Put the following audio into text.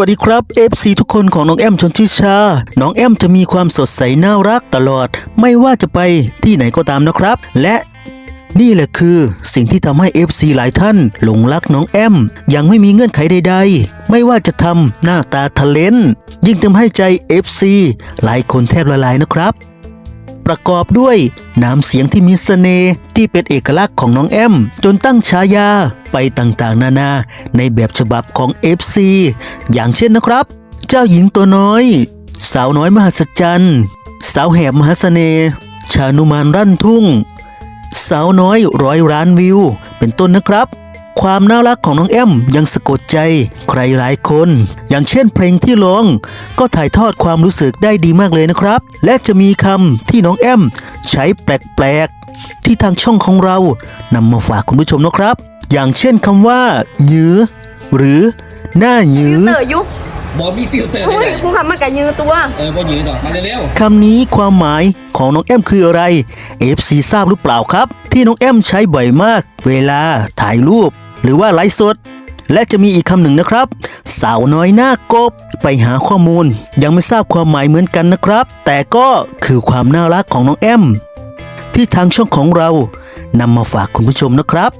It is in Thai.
วัสดีครับ FC ทุกคนของน้องแอมชนทิชา น้องแอมจะมีความสดใสน่ารักตลอด ไม่ว่าจะไปที่ไหนก็ตามนะครับ และนี่แหละคือสิ่งที่ทำให้ FC หลายท่านหลงรักน้องแอม ยังไม่มีเงื่อนไขใดๆ ไม่ว่าจะทำหน้าตาทะเลนยิ่งทำให้ใจ FC หลายคนแทบละลายนะครับ ประกอบด้วย น้ำเสียงที่มีเสน่ห์ที่เป็นเอกลักษณ์ของน้องแอม จนตั้งฉายาไปต่างๆ นานาในแบบฉบับของ FC อย่างเช่นนะครับ เจ้าหญิงตัวน้อย สาวน้อยมหัศจรรย์ สาวแหบมหาเสน่ห์ชานุมานรั่นทุ่ง สาวน้อยร้อยล้านวิว เป็นต้นนะครับ ความน่ารักของน้องแอมยังสะกดใจใครหลายคน อย่างเช่นเพลงที่ร้อง ก็ถ่ายทอดความรู้สึกได้ดีมากเลยนะครับ และจะมีคำที่น้องแอมใช้แปลกๆ ที่ทางช่องของเรานำมาฝากคุณผู้ชมนะครับ อย่างเช่นคำว่าหยือหรือ หน้าหยือเตอร์ยุบอมีฟิลเตอร์เฮ้ได้ยไหนคุณคำมันกับยืนตัว เออบอยืนดอกมาเร็วคำนี้ความหมายของน้องแอมคืออะไร FC ทราบหรือเปล่าครับ ที่น้องแอมใช้บ่อยมาก เวลาถ่ายรูป หรือว่าไลฟ์สด และจะมีอีกคำหนึ่งนะครับ สาวน้อยหน้ากบ ไปหาข้อมูล ยังไม่ทราบความหมายเหมือนกันนะครับ แต่ก็คือความน่ารักของน้องแอมที่ทางช่องของเรานำมาฝากคุณผู้ชมนะครับ